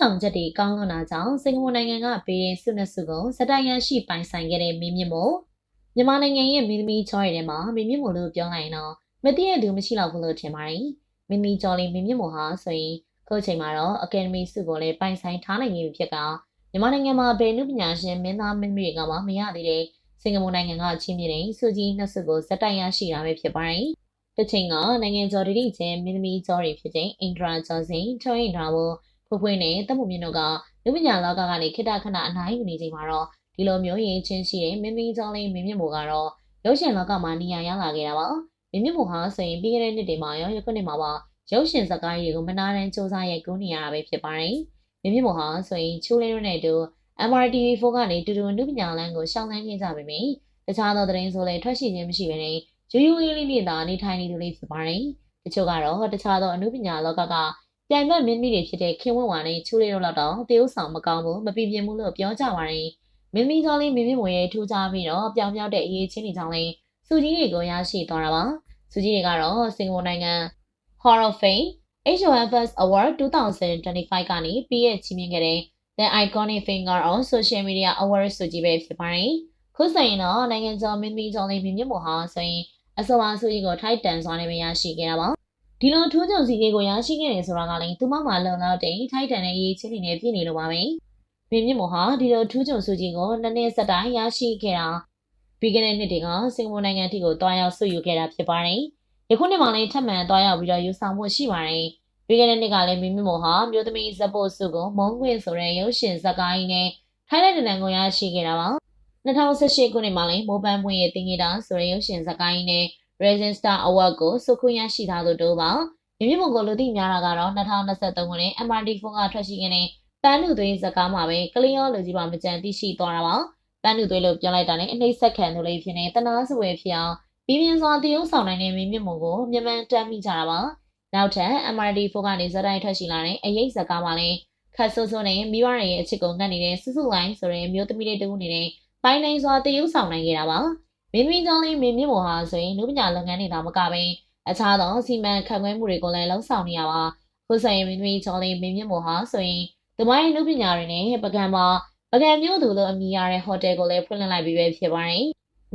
ဆောင်ချက်တွေကောင်းလွန်တာကြောင့်စင်ကာပူနိုင်ငံကပေးတဲ့ဆုနဲ့ဆုကိုစတိုင်ရရှိပိုင်ဆိုင်ခဲ့တဲ့မင်းမြင့်မို့မြန်မာနိုင်ငံရဲ့မင်းသမီးချောရီထဲမှာမင်းမြင့်မို့လို့ပြောလိုက်ရင်တော့မသိရသူမရှိတော့ဘူးလို့ထင်ပါတယ်။မင်းမီကျော်လေးမင်းမြင့်မို့ဟာဆိုရင်ခုချိန်မှာတော့အကယ်ဒမီဆုကိုလည်းပိုင်ဆိုင်ထားနိုင်ပြီဖြစ်ကမြန်မာနိုင်ငံမှာဘယ်နုပညာရှင်မင်းသားမင်းမတွေကမှမရသေးတဲ့စင်ကာပူနိုင်ငံကချင်းမြင့်တဲ့စုကြီးနှစ်စုကိုဇက်တိုင်ရရှိတာပဲဖြစ်ပါတယ်။တစ်ချိန်ကနိုင်ငံကျော်ဒိဋ္ဌိချင်းမင်းသမီးကျော်တွေဖြစ်တဲ့အင်ဒရာကျော်စင်ထွန်းရင်ဒါကို ဖွဖွနဲ့တမှုမြင့်တို့ကလူပညာလောကကနေခိတခဏအနိုင်ယူနေချိန်မှာတော့ဒီလိုမျိုးရင်ချင်းရှိတဲ့မင်းမင်းကျော်လေးမင်းမြင့်မို့ကတော့ရုပ်ရှင်လောကမှာနေရာရလာခဲ့တာပါ။မင်းမြင့်မို့ဟာဆိုရင်ပြီးခဲ့တဲ့နှစ်တွေမှာရောယခုနှစ်မှာပါရုပ်ရှင်ဇာတ်ကားတွေကိုမနာတမ်းစူးစမ်းရိုက်ကူးနေရတာပဲဖြစ်ပါတယ်။မင်းမြင့်မို့ဟာဆိုရင်ချိုးလေးတို့နဲ့အတူ MRTV4 ကနေတူတူနုပညာလမ်းကိုရှောင်းလန်းခဲ့ကြပေမယ့်တခြားသောသတင်းဆိုလည်းထွက်ရှိခြင်းမရှိဘဲနဲ့ရိုးရိုးလေးလေးနဲ့သာနေထိုင်နေသူလေးဖြစ်ပါတယ်။တချို့ကတော့တခြားသောအနုပညာလောကက ပြိုင်ဘက်မင်းမီတွေဖြစ်တဲ့ခင်ဝတ်ဝါနဲ့ချူလေးတို့တော့တရုပ်ဆောင်မကောင်းဘူးမပြင်းပြင်းဘူးလို့ပြောကြပါတယ်။မင်းမီကျော်လေးမင်းမင်းမွေရဲ့ထူးခြားပြီးတော့ပြောင်ပြောက်တဲ့အရေးချင်းတွေကြောင့်လည်းစူကြီးတွေကိုရရှိသွားတာပါ။စူကြီးတွေကတော့စင်ကာပူနိုင်ငံ Hall of Fame HOFS Award 2025ကနေပြီးရဲ့ချီးမြှင့်ခဲ့တဲ့ The Iconic Finger of Social Media Award ဆိုကြီးပဲဖြစ်ပါတယ်။ခုဆိုရင်တော့နိုင်ငံကျော်မင်းမီကျော်လေးမြင့်မြတ်မို့ဟာဆိုရင်အစောအားဆိုကြီးကိုထိုက်တန်စွာနဲ့ပဲရရှိခဲ့တာပါ။ ဒီလိုထိုးကြုံစီကြီးကိုရရှိခဲ့တယ်ဆိုတာကလည်းသူမမှလုံလောက်တဲ့ထိုက်တန်တဲ့ရေးချင်းတွေနဲ့ပြည့်နေလို့ပါပဲ။မင်းမြတ်မို့ဟာဒီလိုထိုးကြုံစုကြီးကိုနှစ်နှစ်ဆက်တိုင်းရရှိခဲ့တာပြီးခဲ့တဲ့နှစ်တွေကစင်ကာပူနိုင်ငံထိကိုတွားရောက်ဆွေယူခဲ့တာဖြစ်ပါတယ်။ယခုနှစ်မှာလည်းထပ်မံတွားရောက်ပြီးတော့ယူဆောင်မှုရှိပါတယ်။ပြီးခဲ့တဲ့နှစ်ကလည်းမိမိမို့ဟာမျိုးသမီးဇက်ပို့စုကိုမုံခွင့်ဆိုတဲ့ရုပ်ရှင်ဇာတ်ကားကြီးနဲ့ထိုင်းနိုင်ငံကိုရရှိခဲ့တာပါ2018ခုနှစ်မှာလည်းမိုးပန်းပွင့်ရဲ့တင်ကြီးတာဆိုတဲ့ရုပ်ရှင်ဇာတ်ကားကြီးနဲ့ Rising Star Award ကိုစုခွင့်ရရှိထားသူတို့ပါမိမိမုံကိုလူသိများတာကတော့2023ခုနှစ် MRT4 ကထွက်ရှိခဲ့တဲ့ပန်းနုသွေးဇာတ်ကားမှာပဲကလျောလူကြီးပါမကြံသိရှိသွားတာပါပန်းနုသွေးလို့ပြောလိုက်တာနဲ့အနှိမ့်ဆက်ခံသူလေးဖြစ်နေတနာစဝယ်ဖြစ်အောင်ပြီးပြင်းစွာတည်ုံဆောင်နိုင်တဲ့မိမိမုံကိုမြန်မာတမ်းမိကြတာပါနောက်ထပ် MRD4 ကနေဇက်တိုင်းထွက်ရှိလာတဲ့အရေးဇကားမှာလည်းခတ်ဆိုးဆိုးနဲ့မိဘတွေရဲ့အချစ်ကိုငတ်နေတဲ့စုစုလိုင်းဆိုတဲ့မျိုးသမီးလေးတူနေတဲ့ပိုင်းနိုင်စွာတည်ယူဆောင်နိုင်ခဲ့တာပါ မင်းမင်းကျောင်းလေးမင်းမြင့်မော်ဟာဆိုရင်လူပညာလုပ်ငန်းတွေသာမကဘဲအခြားသောစီမံခန့်ခွဲမှုတွေကိုလည်းလှုံ့ဆော်နေရပါခုဆိုရင်မင်းမင်းကျောင်းလေးမင်းမြင့်မော်ဟာဆိုရင်တမိုင်းလူပညာတွေနဲ့ပကံမှာပကံမျိုးသူလိုအမည်ရတဲ့ဟိုတယ်ကိုလည်းဖွင့်လှစ်လိုက်ပြီးပဲဖြစ်ပါတယ်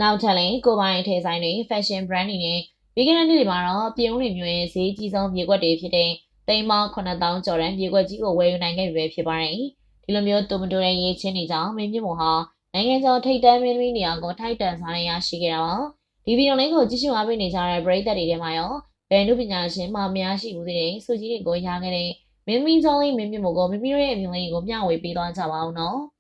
နောက်ထပ်လည်းကိုပိုင်အထည်ဆိုင်တွေ fashion brand တွေနဲ့ပြီးခဲ့တဲ့နေ့တွေမှာတော့ပြည်ဦးနေမျိုးရဲ့ဈေးကြီးဆုံးမြေကွက်တွေဖြစ်တဲ့တိမ်မောင်း9000ကျော်တန်းမြေကွက်ကြီးကိုဝယ်ယူနိုင်ခဲ့ပြီပဲဖြစ်ပါတယ်။ဒီလိုမျိုးတူမတူတဲ့ရေးချင်းတွေကြောင့်မင်းမြင့်မော်ဟာ နိုင်ငံကျော်ထိပ်တန်းမင်းသမီးနေရာကိုထိုက်တန်စွာနဲ့ရရှိခဲ့တာပါ။ဒီဗီဒီယိုလေးကိုကြည့်ရှုအားပေးနေကြတဲ့ပရိသတ်တွေထဲမှာရောဘယ်နုပညာရှင်မှမရရှိဘူးတဲ့စူကြီးတွေကိုရခဲ့တဲ့မင်းမင်းကျောင်းလေးမင်းမြင့်မော်ကိုမိမိတို့ရဲ့အမြင်လေးကိုမျှဝေပေးသွားကြပါအောင်နော်။